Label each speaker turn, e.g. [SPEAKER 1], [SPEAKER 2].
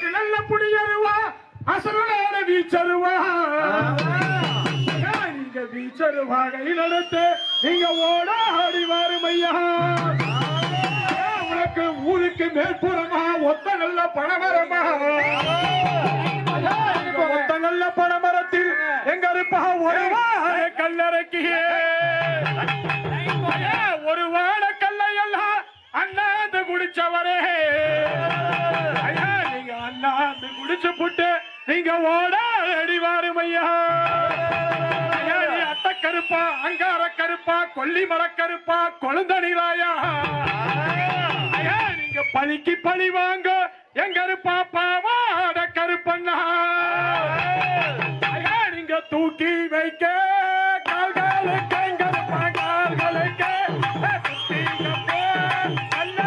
[SPEAKER 1] உனக்கு நல்ல புடியருவா அசரலான வீச்சருவா நீங்க வீச்சருவா கை நடத்து. நீங்க ஓட ஆடி வாருமையா உனக்கு ஊருக்கு மேற்புறமா ஒத்த நல்ல பணமரமா ஒத்த நல்ல பணமரத்தில் எங்க இருப்பா ஒரு வாழை கல்லறைக்கு பிடிச்சு புட்டு நீங்க ஓட அடிவாரும் ஐயா அட்ட கருப்பா அங்கார கருப்பா கொல்லிமர கருப்பா கொழுந்த நிலாயா நீங்க பழிக்கு பழி வாங்க எங்க இருப்பா பாவாட கருப்பண்ணா. நீங்க தூக்கி வைக்க கால்களுக்கு எங்க இருப்பா கால்களுக்கு நல்ல